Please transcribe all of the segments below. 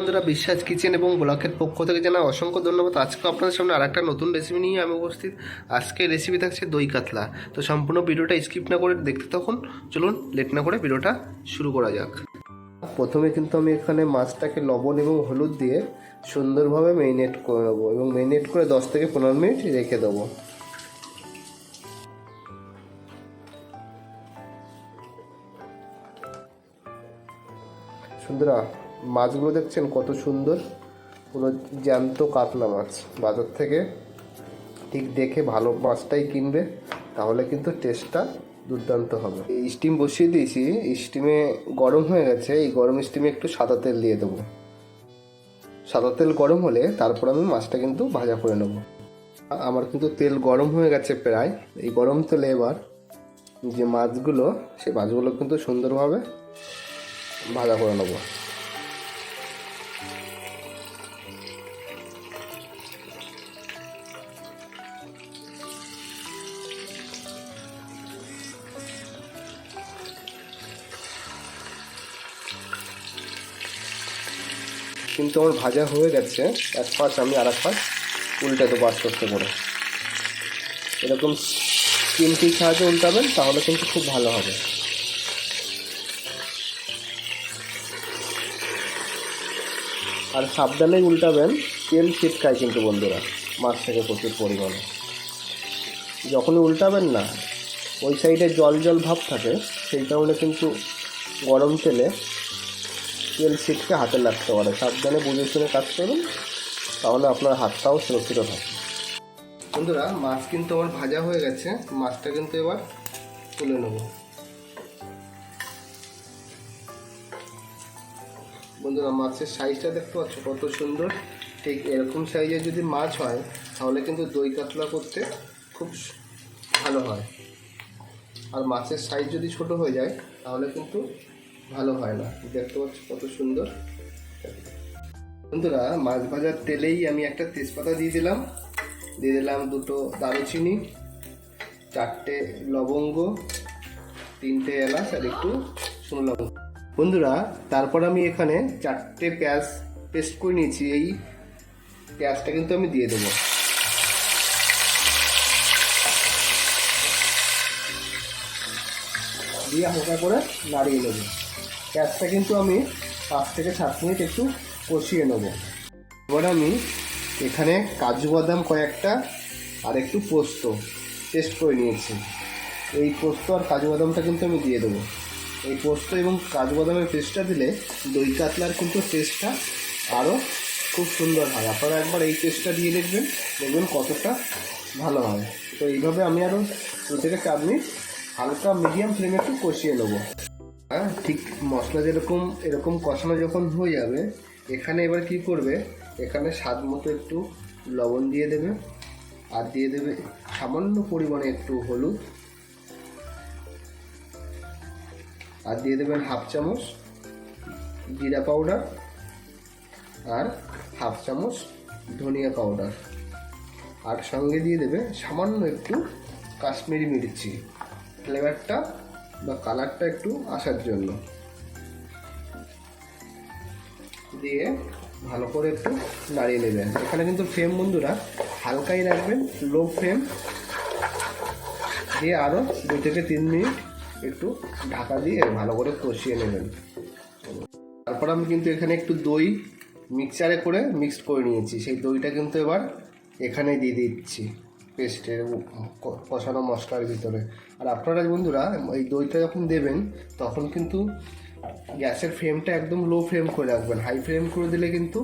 বন্ধুরা, বিশ্বাস কিচেন এবং ব্লকের পক্ষ থেকে জানা অসংখ্য ধন্যবাদ। আজকে আপনাদের সামনে আর একটা নতুন রেসিপি নিয়ে আমি উপস্থিত। আজকে রেসিপি থাকছে দই কাতলা। তো সম্পূর্ণ ভিডিওটা স্কিপ না করে দেখতে তখন চলুন লেট না করে ভিডিওটা শুরু করা যাক। প্রথমে কিন্তু আমি এখানে মাছটাকে লবণ এবং হলুদ দিয়ে সুন্দরভাবে মেরিনেট করে নেব এবং মেরিনেট করে দশ থেকে পনেরো মিনিট রেখে দেবো। সুন্দরা মাছগুলো দেখছেন কত সুন্দর? পুরো জ্যান্ত কাতলা মাছ। বাজার থেকে ঠিক দেখে ভালো মাছটাই কিনবে, তাহলে কিন্তু টেস্টটা দুর্দান্ত হবে। এই স্টিম বসিয়ে দিয়েছি স্টিমে গরম হয়ে গেছে, এই গরম স্টিমে একটু সাদা তেল দিয়ে দেবো। সাদা তেল গরম হলে তারপর আমি মাছটা কিন্তু ভাজা করে নেব। আমার কিন্তু তেল গরম হয়ে গেছে প্রায়। এই গরম তেলে এবার যে মাছগুলো সেই মাছগুলো কিন্তু সুন্দরভাবে ভাজা করে নেব। কিন্তু আমার ভাজা হয়ে গেছে। এক পাশ আমি আর এক পাশ উল্টে দেবো আস্তে আস্তে করে। এরকম চিমটির সাহায্যে উল্টাবেন, তাহলে কিন্তু খুব ভালো হবে। আর সাবধানে উল্টাবেন, তেল ছিটকায় কিন্তু বন্ধুরা, মাছ থেকে প্রচুর পরিমাণে। যখনই উল্টাবেন না, ওই সাইডে জল জল ভাব থাকে, সেই কারণে কিন্তু গরম তেলে তেল ছিটকে হাতে লাগতে পারে। সাবধানে বুঝে শুনে কাজ করুন, তাহলে আপনার হাতটাও সুরক্ষিত থাকে বন্ধুরা, মাছ কিন্তু আমার ভাজা হয়ে গেছে। মাছটা কিন্তু এবার তুলে নেব। বন্ধুরা, মাছের সাইজটা দেখতে পাচ্ছ কত সুন্দর। ঠিক এরকম সাইজের যদি মাছ হয়, তাহলে কিন্তু দই কাতলা করতে খুব ভালো হয়। আর মাছের সাইজ যদি ছোট হয়ে যায়, তাহলে কিন্তু ভালো হয় না। দেখতে পাচ্ছ কত সুন্দর। বন্ধুরা, মাছ ভাজার তেলেই আমি একটা তেজপাতা দিয়ে দিলাম। দিয়ে দিলাম দুটো দারুচিনি, চারটে লবঙ্গ, তিনটে এলাচ আর একটু শুকনো লবঙ্গ বন্ধুরা, তারপর আমি এখানে চারটে পেঁয়াজ পেস্ট করে নিয়েছি। এই পেঁয়াজটা কিন্তু আমি দিয়ে দেবো। দিয়ে হালকা করে নাড়িয়ে নেব। পেঁয়াজটা কিন্তু আমি পাঁচ থেকে সাত মিনিট একটু কষিয়ে নেব। এবার আমি এখানে কাজু বাদাম কয়েকটা আর একটু পোস্ত টেস্ট করে নিয়েছি। এই পোস্ত আর কাজু বাদামটা কিন্তু আমি দিয়ে দেবো। এই পোস্ত এবং কাজু বাদামের পেস্টটা দিলে দই কাতলার কিন্তু টেস্টটা আরও খুব সুন্দর হয়। আপনারা একবার এই পেস্টটা দিয়ে দেখবেন দেখবেন কতটা ভালো হয়। তো এইভাবে আমি আরও দু থেকে চার মিনিট হালকা মিডিয়াম ফ্লেমে একটু কষিয়ে নেব। হ্যাঁ ঠিক মশলা যেরকম, এরকম কষানো যখন হয়ে যাবে, এখানে এবার কি করবে, এখানে স্বাদ মতো একটু লবণ দিয়ে দেবে, আর দিয়ে দেবে সামান্য পরিমাণে একটু হলুদ, আর দিয়ে দেবেন হাফ চামচ জিরা পাউডার, আর হাফ চামচ ধনিয়া পাউডার, আর সঙ্গে দিয়ে দেবে সামান্য একটু কাশ্মীরি মির্চি। ফ্লেভারটা বা কালারটা একটু আসার জন্য। দিয়ে ভালো করে একটু নাড়িয়ে নেবেন। এখানে কিন্তু ফ্লেম বন্ধুরা, হালকাই রাখবেন লো ফ্লেম দিয়ে আরও দু থেকে তিন মিনিট একটু ঢাকা দিয়ে ভালো করে কষিয়ে নেবেন। তারপর আমি কিন্তু এখানে একটু দই মিক্সচারে করে মিক্সড করে নিয়েছি। সেই দইটা কিন্তু এবার এখানে দিয়ে দিচ্ছি। পেস্টের কষানো মশলার ভিতরে। আর আপনারা বন্ধুরা, এই দইটা যখন দেবেন, তখন কিন্তু গ্যাসের ফ্লেমটা একদম লো ফ্লেম করে রাখবেন। হাই ফ্লেম করে দিলে কিন্তু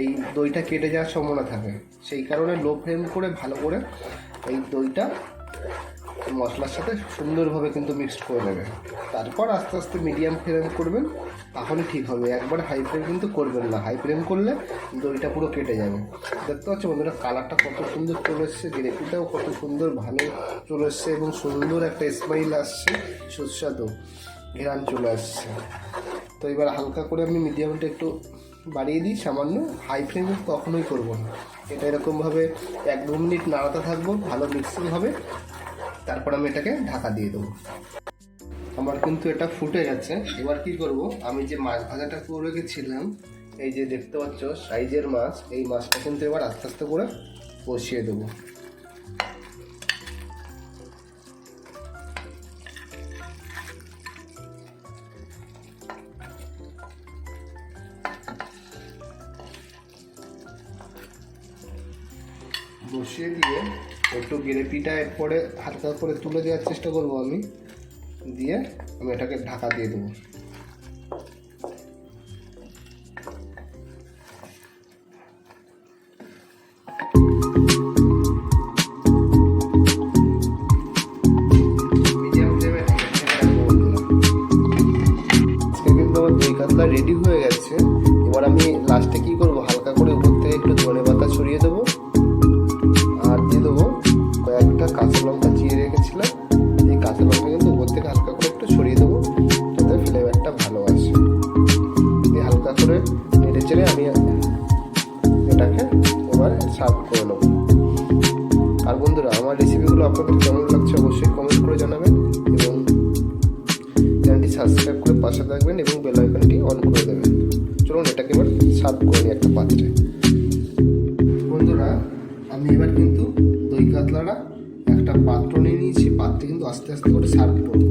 এই দইটা কেটে যাওয়ার সম্ভাবনা থাকে। সেই কারণে লো ফ্লেম করে ভালো করে এই দইটা মশলার সাথে সুন্দরভাবে কিন্তু মিক্সড করে নেবেন তারপর আস্তে আস্তে মিডিয়াম ফ্লেম করবেন, তাহলে ঠিক হবে। একবার হাই ফ্লেম কিন্তু করবেন না। হাই ফ্লেম করলে দইটা পুরো কেটে যাবে। দেখতে পাচ্ছ বন্ধুরা কালারটা কত সুন্দর চলে এসছে গ্রেভিটাও কত সুন্দর ভালো চলে এসছে এবং সুন্দর একটা স্মাইল আসছে, সুস্বাদু ঘেরান চলে আসছে। তো এবার হালকা করে আমি মিডিয়ামটা একটু বাড়িয়ে দিই, সামান্য হাই ফ্লেমে কখনোই করব না। এটা এরকমভাবে এক দু মিনিট নাড়াতে থাকব, ভালো মিক্সিং হবে। তারপর আমি এটাকে ঢাকা দিয়ে দেবো। আমার কিন্তু এটা ফুটে গেছে। এবার কি করব? আমি যে মাছ ভাজাটা করে রেখেছিলাম, এই যে দেখতে পাচ্ছ, সাইজের মাছ, এই মাছটা কিন্তু এবার আস্তে আস্তে করে বসিয়ে দেবো। বসিয়ে দিয়ে একটু গ্রেভিটা এরপরে হালকা করে তুলে দেওয়ার চেষ্টা করব আমি। দিয়ে আমি এটাকে ঢাকা দিয়ে দেবো। রেডি হয়ে গেছে। এবার আমি লাস্টে কি করব? আপনাদের কেমন লাগছে অবশ্যই কমেন্ট করে জানাবেন এবং চ্যানেলটি সাবস্ক্রাইব করে পাশে থাকবেন এবং বেল আইকনটি অন করে দেবেন। চলুন, এটাকে এবার সার্ভ করে নিই একটা পাত্রে। বন্ধুরা, আমি এবার কিন্তু দই কাতলাটা একটা পাত্র নিয়ে নিয়েছি। পাত্রে কিন্তু আস্তে আস্তে করে সার্ভ করব।